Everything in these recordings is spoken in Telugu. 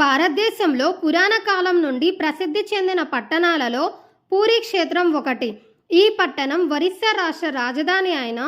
భారతదేశంలో పురాణ కాలం నుండి ప్రసిద్ధి చెందిన పట్టణాలలో పూరి క్షేత్రం ఒకటి. ఈ పట్టణం ఒరిస్సా రాష్ట్ర రాజధాని అయిన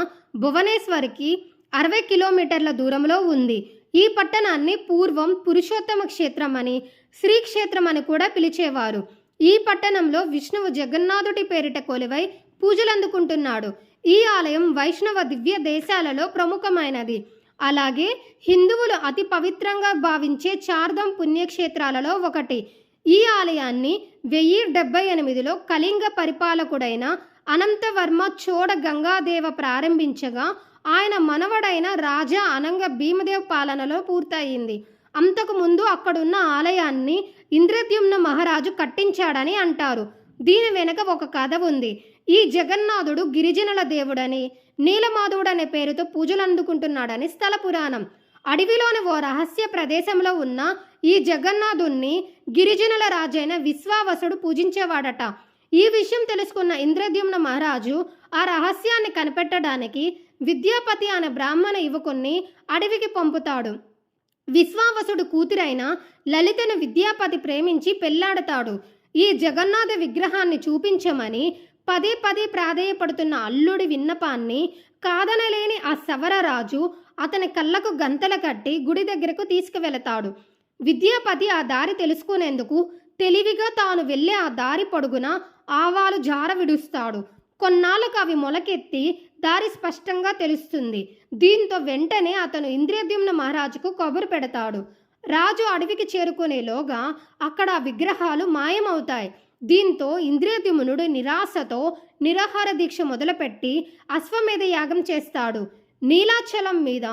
భువనేశ్వర్కి అరవై కిలోమీటర్ల దూరంలో ఉంది. ఈ పట్టణాన్ని పూర్వం పురుషోత్తమ క్షేత్రం అని శ్రీక్షేత్రం అని కూడా పిలిచేవారు. ఈ పట్టణంలో విష్ణువు జగన్నాథుడి పేరిట కొలువై పూజలందుకుంటున్నాడు. ఈ ఆలయం వైష్ణవ దివ్య దేశాలలో ప్రముఖమైనది. అలాగే హిందువులు అతి పవిత్రంగా భావించే చార్ధం పుణ్యక్షేత్రాలలో ఒకటి. ఈ ఆలయాన్ని వెయ్యి డెబ్బై ఎనిమిదిలో కళింగ పరిపాలకుడైన అనంతవర్మ చోడ గంగాదేవ ప్రారంభించగా ఆయన మనవడైన రాజా అనంగ భీమదేవ్ పాలనలో పూర్తయింది. అంతకుముందు అక్కడున్న ఆలయాన్ని ఇంద్రద్యుమ్న మహారాజు కట్టించాడని అంటారు. దీని వెనుక ఒక కథ ఉంది. ఈ జగన్నాథుడు గిరిజనుల దేవుడని నీలమాధవుడు అనే పేరుతో పూజలు అందుకుంటున్నాడని స్థల పురాణం. అడవిలోని ఓ రహస్య ప్రదేశంలో ఉన్న ఈ జగన్నాథుణ్ణి గిరిజనుల రాజైన విశ్వావసుడు పూజించేవాడట. ఈ విషయం తెలుసుకున్న ఇంద్రద్యుమ్న మహారాజు ఆ రహస్యాన్ని కనిపెట్టడానికి విద్యాపతి అనే బ్రాహ్మణ యువకుణ్ణి అడవికి పంపుతాడు. విశ్వావసుడు కూతురైన లలితను విద్యాపతి ప్రేమించి పెళ్ళాడతాడు. ఈ జగన్నాథ విగ్రహాన్ని చూపించమని పదే పదే ప్రాధేయపడుతున్న అల్లుడి విన్నపాన్ని కాదనలేని ఆ సవరరాజు అతని కళ్ళకు గంతల కట్టి గుడి దగ్గరకు తీసుకువెళతాడు. విద్యాపతి ఆ దారి తెలుసుకునేందుకు తెలివిగా తాను వెళ్ళే ఆ దారి పొడుగున ఆవాలు జార విడుస్తాడు. కొన్నాళ్ళకు అవి మొలకెత్తి దారి స్పష్టంగా తెలుస్తుంది. దీంతో వెంటనే అతను ఇంద్రియద్యుమ్న మహారాజుకు కబురు పెడతాడు. రాజు అడవికి చేరుకునేలోగా అక్కడ విగ్రహాలు మాయమవుతాయి. దీంతో ఇంద్రియతిమునుడు నిరాశతో నిరాహార దీక్ష మొదలుపెట్టి అశ్వమేధ యాగం చేస్తాడు. నీలాచలం మీద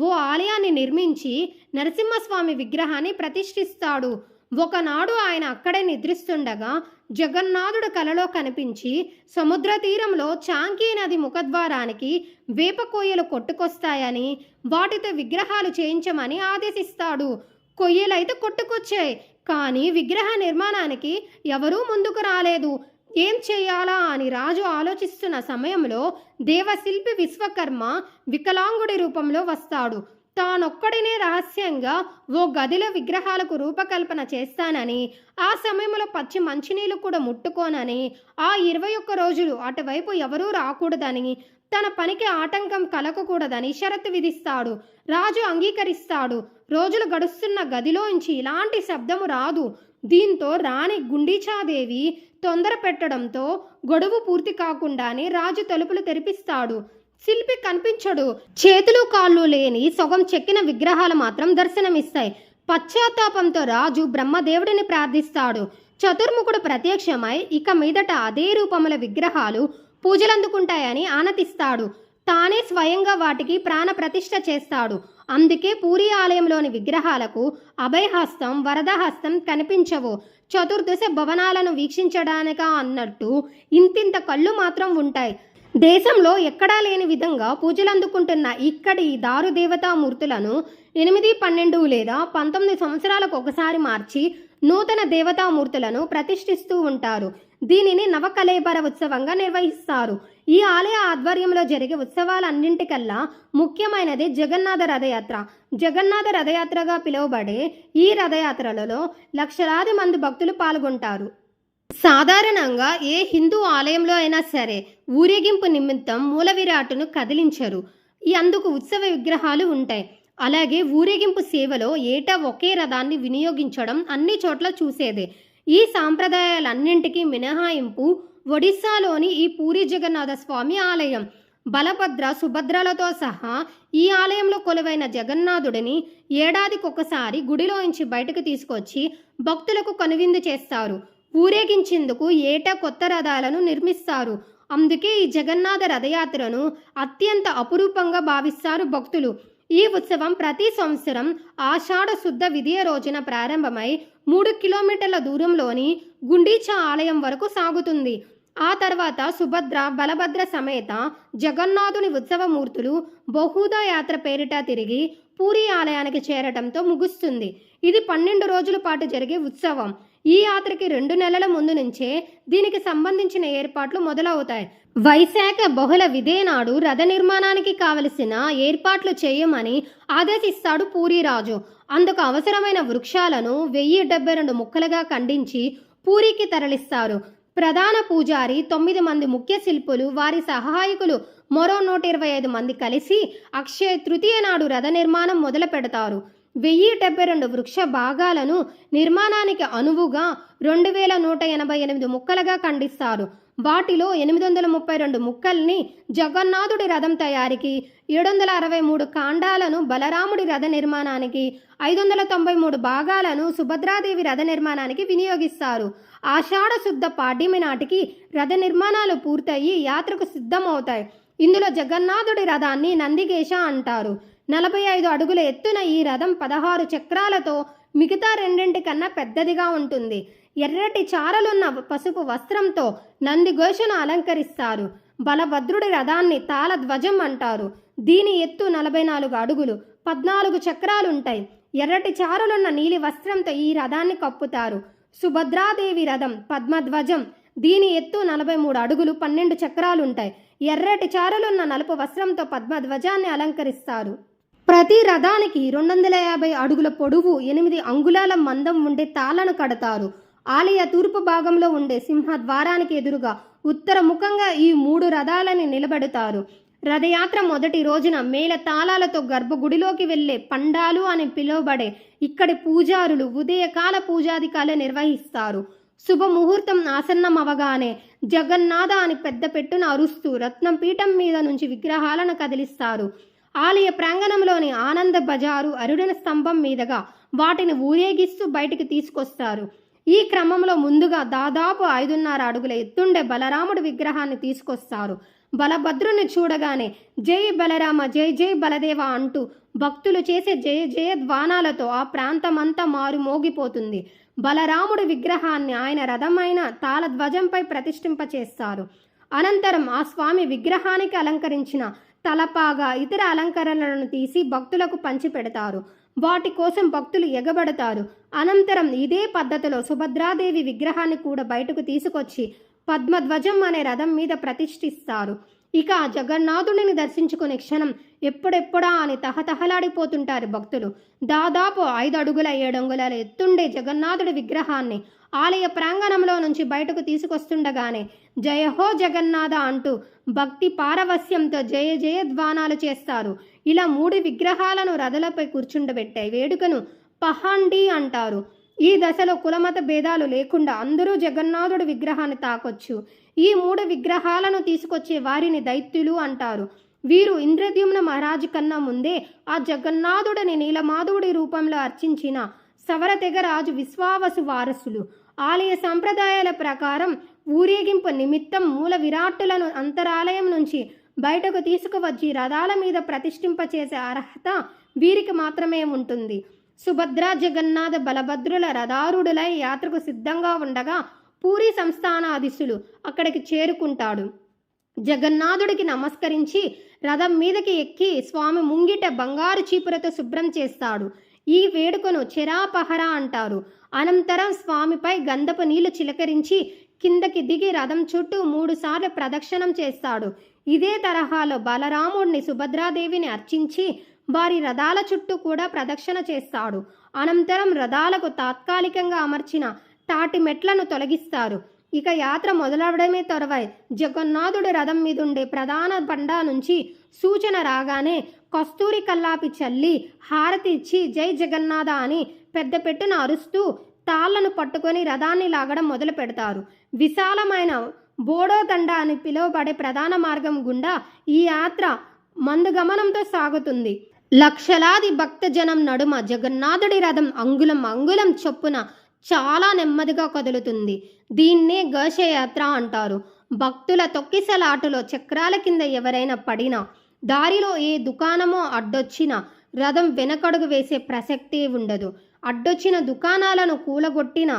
ఓ ఆలయాన్ని నిర్మించి నరసింహస్వామి విగ్రహాన్ని ప్రతిష్ఠిస్తాడు. ఒకనాడు ఆయన అక్కడే నిద్రిస్తుండగా జగన్నాథుడు కలలో కనిపించి సముద్ర తీరంలో చాంకీ నది ముఖద్వారానికి వేప కొట్టుకొస్తాయని వాటితో విగ్రహాలు చేయించమని ఆదేశిస్తాడు. కొయ్యలైతే కొట్టుకొచ్చాయి. కానీ విగ్రహ నిర్మాణానికి ఎవరూ ముందుకు రాలేదు. ఏం చేయాలా అని రాజు ఆలోచిస్తున్న సమయంలో దేవశిల్పి విశ్వకర్మ వికలాంగుడి రూపంలో వస్తాడు. తానొక్కడినే రహస్యంగా ఓ గదిలో విగ్రహాలకు రూపకల్పన చేస్తానని ఆ సమయంలో పచ్చి మంచినీళ్ళు కూడా ముట్టుకోనని ఆ ఇరవై ఒక్క రోజులు అటువైపు ఎవరూ రాకూడదని తన పనికి ఆటంకం కలగకూడదని షరతు విధిస్తాడు. రాజు అంగీకరిస్తాడు. రోజులు గడుస్తున్న గదిలోంచి ఇలాంటి శబ్దము రాదు. దీంతో రాణి గుండీచాదేవి తొందర పెట్టడంతో గొడవ పూర్తి కాకుండానే రాజు తలుపులు తెరిపిస్తాడు. శిల్పి కనిపించడు. చేతులు కాళ్ళు లేని సగం చెక్కిన విగ్రహాలు మాత్రం దర్శనమిస్తాయి. పశ్చాత్తాపంతో రాజు బ్రహ్మదేవుడిని ప్రార్థిస్తాడు. చతుర్ముఖుడు ప్రత్యక్షమై ఇక మీదట అదే రూపముల విగ్రహాలు పూజలందుకుంటాయని ఆనతిస్తాడు. తానే స్వయంగా వాటికి ప్రాణ ప్రతిష్ఠ చేస్తాడు. అందుకే పూరి ఆలయంలోని విగ్రహాలకు అభయహస్తం వరదహస్తం కనిపించవు. చతుర్దశ భవనాలను వీక్షించడానికా అన్నట్టు ఇంతింత కళ్ళు మాత్రం ఉంటాయి. దేశంలో ఎక్కడా లేని విధంగా పూజలందుకుంటున్న ఇక్కడి దారు దేవతామూర్తులను ఎనిమిది పన్నెండు లేదా పంతొమ్మిది సంవత్సరాలకు ఒకసారి మార్చి నూతన దేవతామూర్తులను ప్రతిష్ఠిస్తూ ఉంటారు. దీనిని నవకలేబర ఉత్సవంగా నిర్వహిస్తారు. ఈ ఆలయ ఆధ్వర్యంలో జరిగే ఉత్సవాలన్నింటికల్లా ముఖ్యమైనది జగన్నాథ రథయాత్ర. జగన్నాథ రథయాత్రగా పిలువబడే ఈ రథయాత్రలలో లక్షలాది మంది భక్తులు పాల్గొంటారు. సాధారణంగా ఏ హిందూ ఆలయంలో అయినా సరే ఊరేగింపు నిమిత్తం మూల విరాటును కదిలించరు. ఈ అందుకు ఉత్సవ విగ్రహాలు ఉంటాయి. అలాగే ఊరేగింపు సేవలో ఏటా ఒకే రథాన్ని వినియోగించడం అన్ని చోట్ల చూసేదే. ఈ సాంప్రదాయాలన్నింటికీ మినహాయింపు ఒడిశాలోని ఈ పూరి జగన్నాథ స్వామి ఆలయం. బలభద్ర సుభద్రలతో సహా ఈ ఆలయంలో కొలువైన జగన్నాథుడిని ఏడాదికొకసారి గుడిలోంచి బయటకు తీసుకొచ్చి భక్తులకు కనువిందు చేస్తారు. ఊరేగించేందుకు ఏటా కొత్త రథాలను నిర్మిస్తారు. అందుకే ఈ జగన్నాథ రథయాత్రను అత్యంత అపురూపంగా భావిస్తారు భక్తులు. ఈ ఉత్సవం ప్రతి సంవత్సరం ఆషాఢ శుద్ధ విధియ రోజున ప్రారంభమై మూడు కిలోమీటర్ల దూరంలోని గుండీచా ఆలయం వరకు సాగుతుంది. ఆ తర్వాత సుభద్ర బలభద్ర సమేత జగన్నాథుని ఉత్సవమూర్తులు బహుదా యాత్ర పేరిట తిరిగి పూరి ఆలయానికి చేరటంతో ముగుస్తుంది. ఇది పన్నెండు రోజుల పాటు జరిగే ఉత్సవం. ఈ యాత్రకి రెండు నెలల ముందు నుంచే దీనికి సంబంధించిన ఏర్పాట్లు మొదలవుతాయి. వైశాఖ బహుళ విదేనాడు రథ నిర్మాణానికి కావలసిన ఏర్పాట్లు చేయమని ఆదేశిస్తాడు పూరిరాజు. అందుకు అవసరమైన వృక్షాలను వెయ్యి డెబ్బై రెండు ముక్కలుగా ఖండించి పూరికి తరలిస్తారు. ప్రధాన పూజారి తొమ్మిది మంది ముఖ్య శిల్పులు వారి సహాయకులు మరో నూట ఇరవై ఐదు మంది కలిసి అక్షయ తృతీయ నాడు రథ నిర్మాణం మొదలు పెడతారు వెయ్యి డెబ్బై రెండు వృక్ష భాగాలను నిర్మాణానికి అనువుగా రెండు వేల నూట ఎనభై ఎనిమిది ముక్కలుగా ఖండిస్తారు. వాటిలో ఎనిమిది వందల ముప్పై రెండు ముక్కల్ని జగన్నాథుడి రథం తయారీకి ఏడు వందల అరవై మూడు కాండాలను బలరాముడి రథ నిర్మాణానికి ఐదు వందల తొంభై మూడు భాగాలను సుభద్రాదేవి రథ నిర్మాణానికి వినియోగిస్తారు. ఆషాఢ శుద్ధ పాడ్యమి నాటికి రథ నిర్మాణాలు పూర్తయి యాత్రకు సిద్ధమవుతాయి. ఇందులో జగన్నాథుడి రథాన్ని నందికేశ అంటారు. నలభై ఐదు అడుగుల ఎత్తున ఈ రథం పదహారు చక్రాలతో మిగతా రెండింటి కన్నా పెద్దదిగా ఉంటుంది. ఎర్రటి చారలున్న పసుపు వస్త్రంతో నందిఘోషను అలంకరిస్తారు. బలభద్రుడి రథాన్ని తాళధ్వజం అంటారు. దీని ఎత్తు నలభై నాలుగు అడుగులు పద్నాలుగు చక్రాలుంటాయి. ఎర్రటి చారులున్న నీలి వస్త్రంతో ఈ రథాన్ని కప్పుతారు. సుభద్రాదేవి రథం పద్మధ్వజం దీని ఎత్తు నలభై మూడు అడుగులు పన్నెండు చక్రాలుంటాయి. ఎర్రటి చారులున్న నలుపు వస్త్రంతో పద్మధ్వజాన్ని అలంకరిస్తారు. ప్రతి రథానికి రెండు వందల యాభై అడుగుల పొడవు ఎనిమిది అంగుళాల మందం ఉండే తాళను కడతారు. ఆలయ తూర్పు భాగంలో ఉండే సింహ ద్వారానికి ఎదురుగా ఉత్తర ముఖంగా ఈ మూడు రథాలని నిలబెడతారు. రథయాత్ర మొదటి రోజున మేళ తాళాలతో గర్భగుడిలోకి వెళ్ళే పండాలు అని పిలువబడే ఇక్కడి పూజారులు ఉదయకాల పూజాధికారులు నిర్వహిస్తారు. శుభముహూర్తం ఆసన్నం అవగానే జగన్నాథ అని పెద్ద పెట్టున అరుస్తూ రత్నం పీఠం మీద నుంచి విగ్రహాలను కదిలిస్తారు. ఆలయ ప్రాంగణంలోని ఆనంద బజారు అరుడిన స్తంభం మీదుగా వాటిని ఊరేగిస్తూ బయటికి తీసుకొస్తారు. ఈ క్రమంలో ముందుగా దాదాపు ఐదున్నర అడుగుల ఎత్తుండే బలరాముడి విగ్రహాన్ని తీసుకొస్తారు. బలభద్రుని చూడగానే జై బలరామ జై జై బలదేవ అంటూ భక్తులు చేసే జయ జయ ధ్వానాలతో ఆ ప్రాంతమంతా మారుమోగిపోతుంది బలరాముడి విగ్రహాన్ని ఆయన రథమైన తాళధ్వజంపై ప్రతిష్ఠింపచేస్తారు. అనంతరం ఆ స్వామి విగ్రహానికి అలంకరించిన తలపాగా ఇతర అలంకరణలను తీసి భక్తులకు పంచిపెడతారు. వాటి కోసం భక్తులు ఎగబడతారు. అనంతరం ఇదే పద్ధతిలో సుభద్రాదేవి విగ్రహాన్ని కూడా బయటకు తీసుకొచ్చి పద్మధ్వజం అనే రథం మీద ప్రతిష్ఠిస్తారు. ఇక ఆ జగన్నాథుడిని దర్శించుకునే క్షణం ఎప్పుడెప్పుడా అని తహతహలాడిపోతుంటారు భక్తులు. దాదాపు ఐదు అడుగుల ఏడంగుళాల ఎత్తుండే జగన్నాథుడి విగ్రహాన్ని ఆలయ ప్రాంగణంలో నుంచి బయటకు తీసుకొస్తుండగానే జయహో జగన్నాథ అంటూ భక్తి పారవస్యంతో జయ జయ ధ్వానాలు చేస్తారు. ఇలా మూడు విగ్రహాలను రథలపై కూర్చుండబెట్టే వేడుకను పహాండి అంటారు. ఈ దశలో కులమత భేదాలు లేకుండా అందరూ జగన్నాథుడి విగ్రహాన్ని తాకొచ్చు. ఈ మూడు విగ్రహాలను తీసుకొచ్చే వారిని దైత్యులు అంటారు. వీరు ఇంద్రద్యుమ్న మహారాజు కన్నా ముందే ఆ జగన్నాథుడిని నీలమాధవుడి రూపంలో అర్చించిన సవర తెగ రాజు విశ్వావసు వారసులు. ఆలయ సంప్రదాయాల ప్రకారం ఊరేగింపు నిమిత్తం మూల విరాట్టులను అంతరాలయం నుంచి బయటకు తీసుకువచ్చి రథాల మీద ప్రతిష్ఠింపచేసే అర్హత వీరికి మాత్రమే ఉంటుంది. సుభద్ర జగన్నాథ బలభద్రుల రథారుడులై యాత్రకు సిద్ధంగా ఉండగా పూరి సంస్థానాధీశులు అక్కడికి చేరుకుంటాడు. జగన్నాథుడికి నమస్కరించి రథం మీదకి ఎక్కి స్వామి ముంగిట బంగారు చీపురతో శుభ్రం చేస్తాడు. ఈ వేడుకను చెరాపహరా అంటారు. అనంతరం స్వామిపై గంధపు నీళ్ళు చిలకరించి కిందకి దిగి రథం చుట్టూ మూడుసార్లు ప్రదక్షిణం చేస్తాడు. ఇదే తరహాలో బలరాముడిని సుభద్రాదేవిని అర్చించి వారి రథాల చుట్టూ కూడా ప్రదక్షిణ చేస్తాడు. అనంతరం రథాలకు తాత్కాలికంగా అమర్చిన తాటి మెట్లను తొలగిస్తారు. ఇక యాత్ర మొదలవడమే తొరవై జగన్నాథుడు రథం మీదుండే ప్రధాన బండా నుంచి సూచన రాగానే కస్తూరి కల్లాపి చల్లి హారతి ఇచ్చి జై జగన్నాథ అని పెద్ద పెట్టున అరుస్తూ తాళ్ళను పట్టుకొని రథాన్ని లాగడం మొదలు పెడతారు. విశాలమైన బోడో దండ అని పిలువబడే ప్రధాన మార్గం గుండా ఈ యాత్ర మందుగమనంతో సాగుతుంది. లక్షలాది భక్తజనం నడుమ జగన్నాథుడి రథం అంగుళం అంగుళం చొప్పున చాలా నెమ్మదిగా కదులుతుంది. దీన్నే ఘోషయాత్ర అంటారు. భక్తుల తొక్కిసలాటలో చక్రాల కింద ఎవరైనా పడినా దారిలో ఏ దుకాణమో అడ్డొచ్చినా రథం వెనకడుగు వేసే ప్రసక్తే ఉండదు. అడ్డొచ్చిన దుకాణాలను కూలగొట్టిన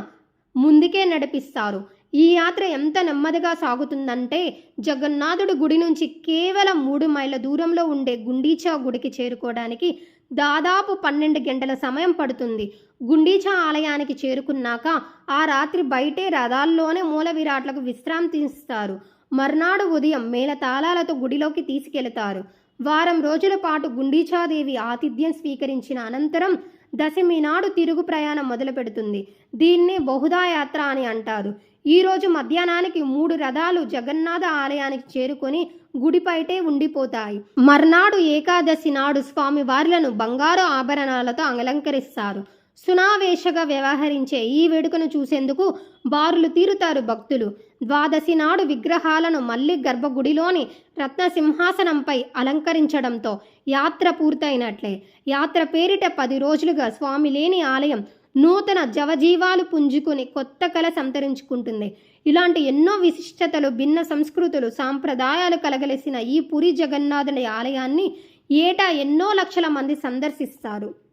ముందుకే నడిపిస్తారు. ఈ యాత్ర ఎంత నెమ్మదిగా సాగుతుందంటే జగన్నాథుడు గుడి నుంచి కేవలం మూడు మైళ్ళ దూరంలో ఉండే గుండీచా గుడికి చేరుకోవడానికి దాదాపు పన్నెండు గంటల సమయం పడుతుంది. గుండీచా ఆలయానికి చేరుకున్నాక ఆ రాత్రి బయటే రథాల్లోనే మూల విరాట్లకు విశ్రాంతి ఇస్తారు. మర్నాడు ఉదయం మేళతాళాలతో గుడిలోకి తీసుకెళతారు. వారం రోజుల పాటు గుండీచాదేవి ఆతిథ్యం స్వీకరించిన అనంతరం దశమి నాడు తిరుగు ప్రయాణం మొదలు పెడుతుంది దీన్నే బహుదా యాత్ర అని అంటారు. ఈ రోజు మధ్యాహ్నానికి మూడు రథాలు జగన్నాథ ఆలయానికి చేరుకొని గుడిపైటే ఉండిపోతాయి. మర్నాడు ఏకాదశి నాడు స్వామి వార్లను బంగారు ఆభరణాలతో అలంకరిస్తారు. సునావేశగా వ్యవహరించే ఈ వేడుకను చూసేందుకు బారులు తీరుతారు భక్తులు. ద్వాదశి నాడు విగ్రహాలను మళ్ళీ గర్భగుడిలోని రత్న సింహాసనంపై అలంకరించడంతో యాత్ర పూర్తయినట్లే. యాత్ర పేరిట పది రోజులుగా స్వామి లేని ఆలయం నూతన జవజీవాలు పుంజుకుని కొత్త కళ సంతరించుకుంటుంది. ఇలాంటి ఎన్నో విశిష్టతలు భిన్న సంస్కృతులు సాంప్రదాయాలు కలగలిసిన ఈ పురి జగన్నాథుని ఆలయాన్ని ఏటా ఎన్నో లక్షల మంది సందర్శిస్తారు.